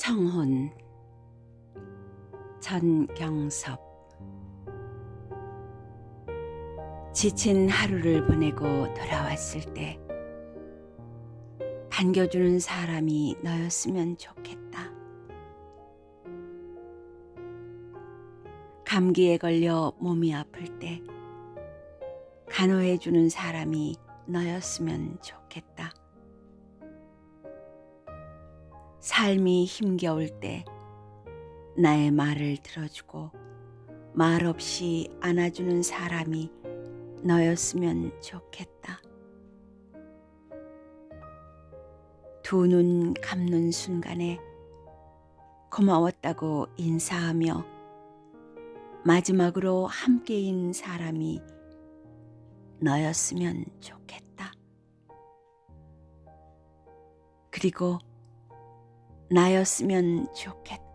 청혼 전경섭 지친 하루를 보내고 돌아왔을 때 반겨주는 사람이 너였으면 좋겠다. 감기에 걸려 몸이 아플 때 간호해주는 사람이 너였으면 좋겠다. 삶이 힘겨울 때 나의 말을 들어주고 말없이 안아주는 사람이 너였으면 좋겠다. 두 눈 감는 순간에 고마웠다고 인사하며 마지막으로 함께인 사람이 너였으면 좋겠다. 그리고 나였으면 좋겠다.